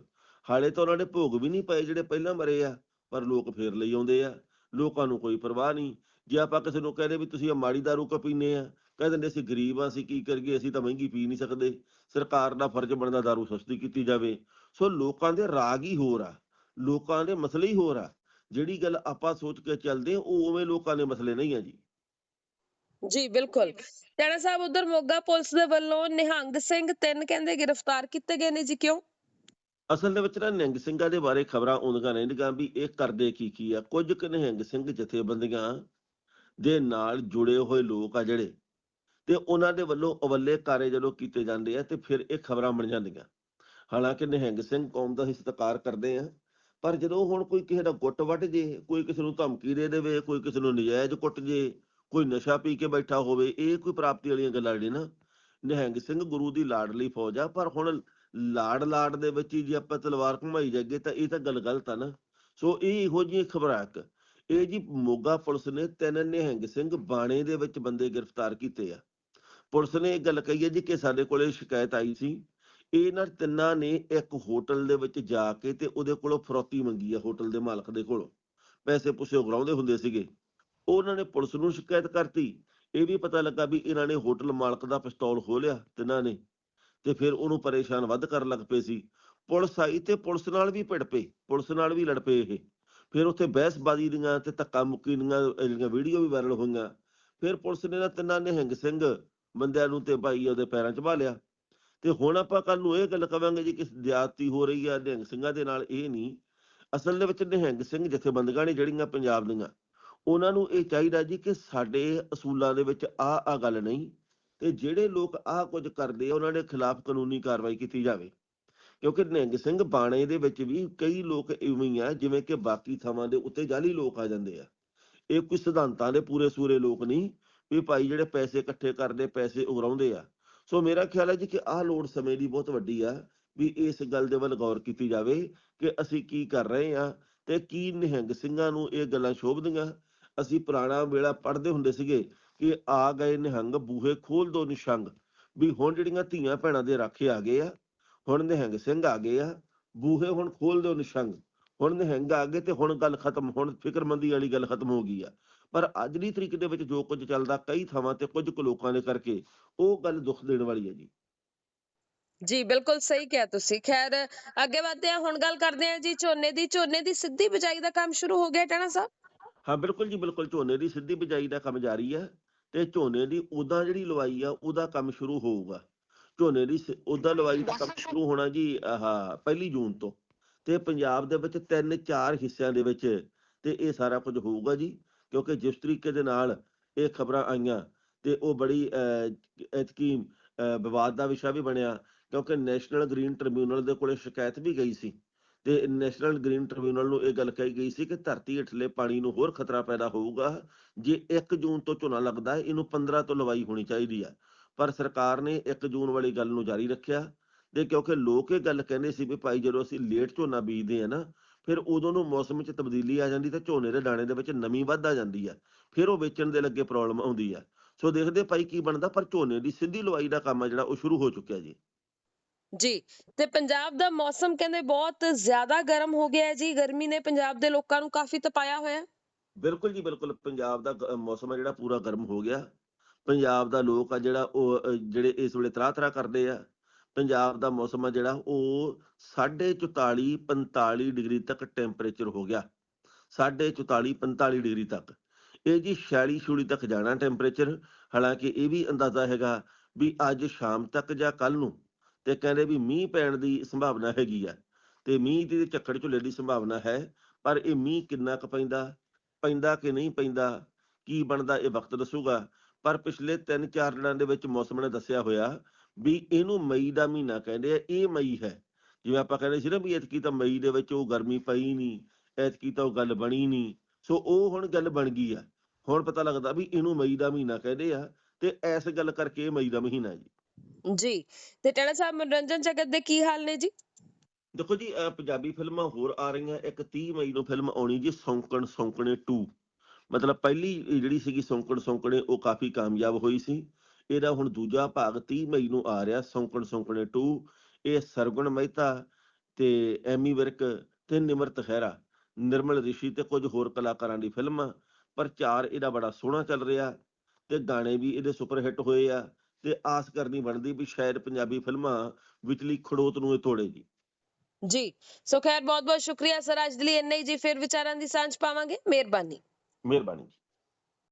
Speaker 2: ਹਾਲੇ ਤਾਂ ਉਹਨਾਂ ਨੇ ਭੋਗ ਵੀ ਨਹੀਂ ਪਏ ਜਿਹੜੇ ਪਹਿਲਾਂ ਮਰੇ ਆ, ਪਰ ਲੋਕ ਫੇਰ ਲਈ ਆਉਂਦੇ ਆ। ਲੋਕਾਂ ਨੂੰ ਕੋਈ ਪਰਵਾਹ ਨਹੀਂ। ਜੇ ਆਪਾਂ ਕਿਸੇ ਨੂੰ ਕਹਦੇ ਵੀ ਤੁਸੀਂ ਇਹ ਮਾੜੀ ਦਾਰੂ ਕਿਉਂ ਪੀਂਦੇ ਆ, ਕਹਿ ਦਿੰਦੇ ਅਸੀਂ ਗਰੀਬ ਆ ਅਸੀਂ ਕੀ ਕਰੀਏ, ਅਸੀਂ ਤਾਂ ਮਹਿੰਗੀ ਪੀ ਨਹੀਂ ਸਕਦੇ। ਸਰਕਾਰ ਦਾ ਫਰਜ਼ ਬਣਦਾ ਦਾਰੂ ਸਸਤੀ ਕੀਤੀ ਜਾਵੇ। ਸੋ ਲੋਕਾਂ ਦੇ ਰਾਗ ਹੀ ਹੋਰ ਆ। ਲੋਕਾਂ ਦੇ ਮਸਲੇ ਹੀ ਹੋਰ ਆ। ਜਿਹੜੀ ਗੱਲ ਆਪਾਂ ਸੋਚ ਕੇ ਚੱਲਦੇ ਆ, ਉਹ ਉਵੇਂ ਲੋਕਾਂ ਦੇ ਮਸਲੇ ਨਹੀਂ ਆ ਜੀ।
Speaker 1: ਜੀ, ਬਿਲਕੁਲ। ਟਾਣਾ ਸਾਹਿਬ, ਉਧਰ ਮੋਗਾ ਪੁਲਿਸ ਦੇ ਵੱਲੋਂ ਨਿਹੰਗ ਸਿੰਘ ਤਿੰਨ ਕਹਿੰਦੇ ਗ੍ਰਿਫਤਾਰ ਕੀਤੇ ਗਏ ਨੇ ਜੀ, ਕਿਉਂ?
Speaker 2: ਅਸਲ ਦੇ ਵਿੱਚ ਨਾ ਨਿਹੰਗ ਸਿੰਘਾਂ ਦੇ ਬਾਰੇ ਖਬਰਾਂ ਆਉਂਦੀਆਂ ਰਹਿੰਦੀਆਂ ਵੀ ਇਹ ਕਰਦੇ ਕੀ ਕੀ ਆ, ਕੁਝ ਕੁ ਨਿਹੰਗ ਸਿੰਘ ਜਥੇਬੰਦੀਆਂ ਦੇ ਨਾਲ ਜੁੜੇ ਹੋਏ ਲੋਕ ਆ ਜਿਹੜੇ, ਤੇ ਉਹਨਾਂ ਦੇ ਵੱਲੋਂ ਅਵੱਲੇ ਕਾਰੇ ਜਦੋਂ ਕੀਤੇ ਜਾਂਦੇ ਆ, ਤੇ ਫਿਰ ਇਹ ਖਬਰਾਂ ਬਣ ਜਾਂਦੀਆਂ। ਹਾਲਾਂਕਿ ਨਿਹੰਗ ਸਿੰਘ ਕੌਮ ਦਾ ਹੀ ਸਤਿਕਾਰ ਕਰਦੇ ਆ, ਪਰ ਜਦੋਂ ਹੁਣ ਕੋਈ ਕਿਸੇ ਦਾ ਗੁੱਟ ਵੱਢ ਜੇ, ਕੋਈ ਕਿਸੇ ਨੂੰ ਧਮਕੀ ਦੇ ਦੇਵੇ, ਕੋਈ ਕਿਸੇ ਨੂੰ ਨਜਾਇਜ਼ ਕੁੱਟ ਜੇ ਕੋਈ ਨਸ਼ਾ ਪੀ ਕੇ ਬੈਠਾ ਹੋਵੇ, ਇਹ ਕੋਈ ਪ੍ਰਾਪਤੀ ਵਾਲੀਆਂ ਗੱਲਾਂ ਨਹੀਂ ਨਾ। ਨਿਹੰਗ ਸਿੰਘ ਗੁਰੂ ਦੀ ਲਾਡਲੀ ਫੌਜ ਆ, ਪਰ ਹੁਣ ਲਾੜ ਲਾੜ ਦੇ ਵਿੱਚ ਹੀ ਜੇ ਆਪਾਂ ਤਲਵਾਰ ਘੁਮਾਈ ਜਾਈਏ ਤਾਂ ਇਹ ਤਾਂ ਗੱਲ ਗਲਤ ਆ ਨਾ। ਸੋ ਇਹ ਇਹੋ ਜਿਹੀ ਖਬਰਾਂ ਇਹ ਜੀ ਮੋਗਾ ਪੁਲਿਸ ਨੇ ਤਿੰਨ ਨਿਹੰਗ ਸਿੰਘ ਬਾਣੇ ਦੇ ਵਿੱਚ ਬੰਦੇ ਗ੍ਰਿਫਤਾਰ ਕੀਤੇ ਆ। ਪੁਲਿਸ ਨੇ ਇਹ ਗੱਲ ਕਹੀ ਹੈ ਜੀ ਕਿ ਸਾਡੇ ਕੋਲੇ ਸ਼ਿਕਾਇਤ ਆਈ ਸੀ। ਇਹਨਾਂ ਤਿੰਨਾਂ ਨੇ ਇੱਕ ਹੋਟਲ ਦੇ ਵਿੱਚ ਜਾ ਕੇ ਤੇ ਉਹਦੇ ਕੋਲੋਂ ਫਰੋਤੀ ਮੰਗੀ ਆ ਹੋਟਲ ਦੇ ਮਾਲਕ ਦੇ ਕੋਲੋਂ। ਪੈਸੇ ਪੁਸੇ ਉਗਰਾਉਂਦੇ ਹੁੰਦੇ ਸੀਗੇ। ਉਹਨਾਂ ਨੇ ਪੁਲਿਸ ਨੂੰ ਸ਼ਿਕਾਇਤ ਕਰਤੀ। ਇਹ ਵੀ ਪਤਾ ਲੱਗਾ ਵੀ ਇਹਨਾਂ ਨੇ ਹੋਟਲ ਮਾਲਕ ਦਾ ਪਿਸਤੌਲ ਖੋਲਿਆ ਤਿੰਨਾਂ ਨੇ ਤੇ ਫਿਰ ਉਹਨੂੰ ਪਰੇਸ਼ਾਨ ਵੱਧ ਕਰਨ ਲੱਗ ਪਏ ਸੀ। ਪੁਲਿਸ ਆਈ ਤੇ ਪੁਲਿਸ ਨਾਲ ਵੀ ਭਿੜ ਪਏ ਪੁਲਿਸ ਨਾਲ ਵੀ ਲੜ ਪਏ ਇਹ। ਫਿਰ ਉੱਥੇ ਬਹਿਸਬਾਜ਼ੀ ਦੀਆਂ ਤੇ ਧੱਕਾ ਮੁੱਕੀ ਦੀਆਂ ਜਿਹੜੀਆਂ ਵੀਡੀਓ ਵੀ ਵਾਇਰਲ ਹੋਈਆਂ, ਫਿਰ ਪੁਲਿਸ ਨੇ ਨਾ ਤਿੰਨਾਂ ਨਿਹੰਗ ਸਿੰਘ ਬੰਦਿਆਂ ਨੂੰ ਤੇ ਭਾਈ ਉਹਦੇ ਪੈਰਾਂ 'ਚ ਪਾ ਲਿਆ ਤੇ ਹੁਣ ਆਪਾਂ ਕੱਲ ਨੂੰ ਇਹ ਗੱਲ ਕਵਾਂਗੇ ਜੀ ਕਿ ਜ਼ਿਆਦਤੀ ਹੋ ਰਹੀ ਆ ਨਿਹੰਗ ਸਿੰਘਾਂ ਦੇ ਨਾਲ ਇਹ ਨਹੀਂ, ਅਸਲ ਦੇ ਵਿੱਚ ਨਿਹੰਗ ਸਿੰਘ ਜਥੇਬੰਦੀਆਂ ਨੇ ਜਿਹੜੀਆਂ ਪੰਜਾਬ ਦੀਆਂ ਉਹਨਾਂ ਨੂੰ ਇਹ ਚਾਹੀਦਾ ਜੀ ਕਿ ਸਾਡੇ ਅਸੂਲਾਂ ਦੇ ਵਿੱਚ ਆ ਆ ਗੱਲ ਨਹੀਂ ਤੇ ਜਿਹੜੇ ਲੋਕ ਆਹ ਕੁਝ ਕਰਦੇ ਆ, ਉਹਨਾਂ ਦੇ ਖਿਲਾਫ ਕਾਨੂੰਨੀ ਕਾਰਵਾਈ ਕੀਤੀ ਜਾਵੇ। ਕਿਉਂਕਿ ਨਿਹੰਗ ਸਿੰਘ ਬਾਣੇ ਦੇ ਵਿੱਚ ਵੀ ਕਈ ਲੋਕ ਇਵੇਂ ਆ, ਜਿਵੇਂ ਕਿ ਬਾਕੀ ਥਾਵਾਂ ਦੇ ਉੱਤੇ ਜਾਲੀ ਲੋਕ ਆ ਜਾਂਦੇ ਆ। ਇਹ ਕੋਈ ਸਿਧਾਂਤਾਂ ਦੇ ਪੂਰੇ ਸੂਰੇ ਲੋਕ ਨਹੀਂ, ਵੀ ਭਾਈ ਜਿਹੜੇ ਪੈਸੇ ਇਕੱਠੇ ਕਰਦੇ, ਪੈਸੇ ਉਗਰਾਉਂਦੇ ਆ। ਸੋ ਮੇਰਾ ਖਿਆਲ ਹੈ ਜੀ ਕਿ ਆਹ ਲੋੜ ਸਮੇਂ ਦੀ ਬਹੁਤ ਵੱਡੀ ਆ, ਵੀ ਇਸ ਗੱਲ ਦੇ ਵੱਲ ਗੌਰ ਕੀਤੀ ਜਾਵੇ ਕਿ ਅਸੀਂ ਕੀ ਕਰ ਰਹੇ ਆ ਤੇ ਕੀ ਨਿਹੰਗ ਸਿੰਘਾਂ ਨੂੰ ਇਹ ਗੱਲਾਂ ਸ਼ੋਭਦੀਆਂ। ਅਸੀਂ ਪੁਰਾਣਾ ਵੇਲਾ ਪੜ੍ਹਦੇ ਹੁੰਦੇ ਸੀਗੇ ਕਿ ਆ ਗਏ ਨਿਹੰਗ ਬੂਹੇ ਖੋਲ ਦੋ ਨਿਸ਼ੰਗ, ਵੀ ਹੁਣ ਜਿਹੜੀਆਂ ਧੀਆਂ ਭੈਣਾਂ ਦੇ ਰਾਖੇ ਆ ਗਏ ਆ, ਹੁਣ ਨਿਹੰਗ ਸਿੰਘ ਆ ਗਏ ਆ, ਬੂਹੇ ਹੁਣ ਖੋਲ ਦਿਓ ਨਿਸ਼ੰਗ, ਹੁਣ ਨਿਹੰਗ ਆ ਗਏ ਤੇ ਹੁਣ ਗੱਲ ਖਤਮ, ਹੁਣ ਫਿਕਰਮੰਦੀ ਵਾਲੀ ਗੱਲ ਖਤਮ ਹੋ ਗਈ ਆ। ਪਰ ਅੱਜ ਦੀ ਤਰੀਕ ਦੇ ਵਿੱਚ ਜੋ ਕੁਝ ਚੱਲਦਾ ਕਈ ਥਾਵਾਂ ਤੇ ਕੁਝ ਕੁ ਲੋਕਾਂ ਦੇ ਕਰਕੇ ਉਹ ਗੱਲ ਦੁੱਖ ਦੇਣ ਵਾਲੀ ਹੈ ਜੀ।
Speaker 1: ਜੀ, ਬਿਲਕੁਲ ਸਹੀ ਕਿਹਾ ਤੁਸੀਂ। ਖੈਰ, ਅੱਗੇ ਵਧਦੇ ਹਾਂ, ਹੁਣ ਗੱਲ ਕਰਦੇ ਹਾਂ ਜੀ, ਝੋਨੇ ਦੀ ਝੋਨੇ ਦੀ ਸਿੱਧੀ ਬਿਜਾਈ ਦਾ ਕੰਮ ਸ਼ੁਰੂ ਹੋ ਗਿਆ ਟਾਣਾ ਸਾਹਿਬ।
Speaker 2: ਹਾਂ, ਬਿਲਕੁਲ ਜੀ, ਬਿਲਕੁਲ। ਝੋਨੇ ਦੀ ਸਿੱਧੀ ਬਿਜਾਈ ਦਾ ਕੰਮ ਜਾਰੀ ਹੈ ਤੇ ਝੋਨੇ ਦੀ ਉਦਾਂ ਜਿਹੜੀ ਲਵਾਈ ਆ, ਉਹਦਾ ਕੰਮ ਸ਼ੁਰੂ ਹੋਊਗਾ। ਝੋਨੇ ਦੀ ਉਦਾਂ ਲਵਾਈ ਦਾ ਕੰਮ ਸ਼ੁਰੂ ਹੋਣਾ ਜੀ, ਆਹ, ਪਹਿਲੀ ਜੂਨ ਤੋਂ। ਤੇ ਪੰਜਾਬ ਦੇ ਵਿੱਚ ਤਿੰਨ ਚਾਰ ਹਿੱਸਿਆਂ ਦੇ ਵਿੱਚ ਤੇ ਇਹ ਸਾਰਾ ਕੁਝ ਹੋਊਗਾ ਜੀ, ਕਿਉਂਕਿ ਜਿਸ ਤਰੀਕੇ ਦੇ ਨਾਲ ਇਹ ਖਬਰਾਂ ਆਈਆਂ ਤੇ ਉਹ ਬੜੀ ਐਤਕੀ ਵਿਵਾਦ ਦਾ ਵਿਸ਼ਾ ਵੀ ਬਣਿਆ, ਕਿਉਂਕਿ ਨੈਸ਼ਨਲ ਗ੍ਰੀਨ ਟ੍ਰਿਬਿਊਨਲ ਦੇ ਕੋਲੇ ਸ਼ਿਕਾਇਤ ਵੀ ਗਈ ਸੀ। ਤੇ ਨੈਸ਼ਨਲ ਗ੍ਰੀਨ ਟ੍ਰਿਬਿਊਨਲ ਨੂੰ ਇਹ ਗੱਲ ਕਹੀ ਗਈ ਸੀ ਕਿ ਧਰਤੀ ਹੇਠਲੇ ਪਾਣੀ ਨੂੰ ਹੋਰ ਖਤਰਾ ਪੈਦਾ ਹੋਊਗਾ ਜੇ 1 ਜੂਨ ਤੋਂ ਝੋਨਾ ਲੱਗਦਾ ਹੈ, ਇਹਨੂੰ 15 ਤੋਂ ਲਵਾਈ ਹੋਣੀ ਚਾਹੀਦੀ ਆ ਪਰ ਸਰਕਾਰ ਨੇ 1 ਜੂਨ ਵਾਲੀ ਗੱਲ ਨੂੰ ਜਾਰੀ ਰੱਖਿਆ ਤੇ ਕਿਉਂਕਿ ਲੋਕ ਇਹ ਗੱਲ ਕਹਿੰਦੇ ਸੀ ਵੀ ਭਾਈ ਜਦੋਂ ਅਸੀਂ ਲੇਟ ਝੋਨਾ ਬੀਜਦੇ ਆ ਨਾ ਫਿਰ ਉਦੋਂ ਨੂੰ ਮੌਸਮ ਵਿੱਚ ਤਬਦੀਲੀ ਆ ਜਾਂਦੀ ਤੇ ਝੋਨੇ ਦੇ ਦਾਣੇ ਦੇ ਵਿੱਚ ਨਮੀ ਵੱਧ ਆ ਜਾਂਦੀ ਹੈ ਫਿਰ ਉਹ ਵੇਚਣ ਦੇ ਲੱਗੇ ਪ੍ਰੋਬਲਮ ਆਉਂਦੀ ਹੈ ਸੋ ਦੇਖਦੇ ਭਾਈ ਕੀ ਬਣਦਾ ਪਰ ਝੋਨੇ ਦੀ ਸਿੱਧੀ ਲਵਾਈ ਦਾ ਕੰਮ ਆ ਜਿਹੜਾ ਉਹ ਸ਼ੁਰੂ ਹੋ ਚੁੱਕਿਆ ਜੀ।
Speaker 1: ਜੀ ਤੇ ਪੰਜਾਬ ਦਾ ਮੌਸਮ ਕਹਿੰਦੇ ਬਹੁਤ ਜ਼ਿਆਦਾ ਗਰਮ ਹੋ ਗਿਆ ਹੈ ਜੀ ਗਰਮੀ ਨੇ ਪੰਜਾਬ ਦੇ ਲੋਕਾਂ ਨੂੰ ਕਾਫੀ ਤਪਾਇਆ ਹੋਇਆ ਹੈ।
Speaker 2: ਬਿਲਕੁਲ ਜੀ ਬਿਲਕੁਲ ਪੰਜਾਬ ਦਾ ਗ- ਮੌਸਮ ਹੈ ਜਿਹੜਾ ਪੂਰਾ ਗਰਮ ਹੋ ਗਿਆ। ਪੰਜਾਬ ਦਾ ਲੋਕ ਆ ਜਿਹੜਾ ਉਹ ਅ, ਜਿਹੜੇ ਇਸ ਵੇਲੇ ਤਰਾਹ ਤਰਾਹ ਕਰਦੇ ਆ। ਪੰਜਾਬ ਦਾ ਮੌਸਮ ਆ ਜਿਹੜਾ ਉਹ 44 45 ਡਿਗਰੀ ਤੱਕ ਟੈਂਪਰੇਚਰ ਹੋ ਗਿਆ। 44 45 ਡਿਗਰੀ ਤੱਕ। ਇਹ ਜੀ 46 ਛੂੜੀ ਤੱਕ ਜਾਣਾ ਟੈਂਪਰੇਚਰ। ਹਾਲਾਂਕਿ ਇਹ ਵੀ ਅੰਦਾਜ਼ਾ ਹੈਗਾ ਵੀ ਅੱਜ ਸ਼ਾਮ ਤੱਕ ਜਾਂ ਕੱਲ ਨੂੰ ਤੇ ਕਹਿੰਦੇ ਵੀ ਮੀਂਹ ਪੈਣ ਦੀ ਸੰਭਾਵਨਾ ਹੈਗੀ ਆ, ਤੇ ਮੀਂਹ ਦੀ ਝੱਖੜ ਝੁੱਲੇ ਦੀ ਸੰਭਾਵਨਾ ਹੈ, ਪਰ ਇਹ ਮੀਂਹ ਕਿੰਨਾ ਕੁ ਪੈਂਦਾ ਪੈਂਦਾ ਕਿ ਨਹੀਂ ਪੈਂਦਾ, ਕੀ ਬਣਦਾ ਇਹ ਵਕਤ ਦੱਸੂਗਾ, ਪਰ ਪਿਛਲੇ 3-4 ਦਿਨਾਂ ਦੇ ਵਿੱਚ ਮੌਸਮ ਨੇ ਦੱਸਿਆ ਹੋਇਆ ਵੀ ਇਹਨੂੰ ਮਈ ਦਾ ਮਹੀਨਾ ਕਹਿੰਦੇ ਆ, ਇਹ ਮਈ ਹੈ। ਜਿਵੇਂ ਆਪਾਂ ਕਹਿੰਦੇ ਸੀ ਨਾ ਵੀ ਐਤਕੀ ਤਾਂ ਮਈ ਦੇ ਵਿੱਚ ਉਹ ਗਰਮੀ ਪਈ ਨਹੀਂ ਐਤਕੀ ਤਾਂ ਉਹ ਗੱਲ ਬਣੀ ਨਹੀਂ ਸੋ ਉਹ ਹੁਣ ਗੱਲ ਬਣ ਗਈ ਆ। ਹੁਣ ਪਤਾ ਲੱਗਦਾ ਵੀ ਇਹਨੂੰ ਮਈ ਦਾ ਮਹੀਨਾ ਕਹਿੰਦੇ ਆ, ਤੇ ਐਸ ਗੱਲ ਕਰਕੇ ਇਹ ਮਈ ਦਾ ਮਹੀਨਾ ਜੀ।
Speaker 1: ਜੀ, ਤੇ ਟੈਣਾ ਸਾਹਿਬ ਮਨੋਰੰਜਨ ਜਗਤ ਦੇ ਕੀ ਹਾਲ ਨੇ ਜੀ?
Speaker 2: ਦੇਖੋ ਜੀ, ਅਹ ਪੰਜਾਬੀ ਫਿਲਮਾਂ ਹੋਰ ਆ ਰਹੀਆਂ, ਇੱਕ 30 ਮਈ ਨੂੰ ਫਿਲਮ ਆਉਣੀ ਜੀ ਸੌਂਕਣ, ਸੌਂਕਣੇ 2 ਮਤਲਬ ਪਹਿਲੀ ਜਿਹੜੀ ਸੀਗੀ ਸੌਂਕਣ, ਸੌਂਕਣੇ, ਉਹ ਕਾਫੀ ਕਾਮਯਾਬ ਹੋਈ ਸੀ। ਇਹਦਾ ਹੁਣ ਦੂਜਾ ਭਾਗ 30 ਮਈ ਨੂੰ ਆ ਰਿਹਾ, ਸੌਂਕਣ, ਸੌਂਕਣੇ 2 ਇਹ ਸਰਗੁਣ ਮਹਿਤਾ ਤੇ ਐਮੀ ਵਿਰਕ ਤੇ ਨਿਮਰਤ ਖਹਿਰਾ। ਨਿਰਮਲ ਰਿਸ਼ੀ ਤੇ ਕੁਝ ਹੋਰ ਕਲਾਕਾਰਾਂ ਦੀ ਫਿਲਮ ਆ ਪ੍ਰਚਾਰ ਇਹਦਾ ਬੜਾ ਸੋਹਣਾ ਚੱਲ ਰਿਹਾ। ਤੇ ਗਾਣੇ ਵੀ ਇਹਦੇ ਸੁਪਰ ਹਿੱਟ ਹੋਏ ਆ। ਤੇ ਆਸ ਕਰਨੀ ਬਣਦੀ ਵੀ ਸ਼ਾਇਦ ਪੰਜਾਬੀ ਫਿਲਮਾਂ ਵਿਚਲੀ ਖੜੋਤ ਨੂੰ ਇਹ ਤੋੜੇ ਜੀ
Speaker 1: ਜੀ ਸੋ ਖੈਰ ਬਹੁਤ ਬਹੁਤ ਸ਼ੁਕਰੀਆ ਸਰ ਅੱਜ ਦੇ ਲਈ ਇੰਨਾ ਹੀ ਜੀ ਫਿਰ ਵਿਚਾਰਾਂ ਦੀ ਸਾਂਝ ਪਾਵਾਂਗੇ। ਮਿਹਰਬਾਨੀ।
Speaker 2: ਮਿਹਰਬਾਨੀ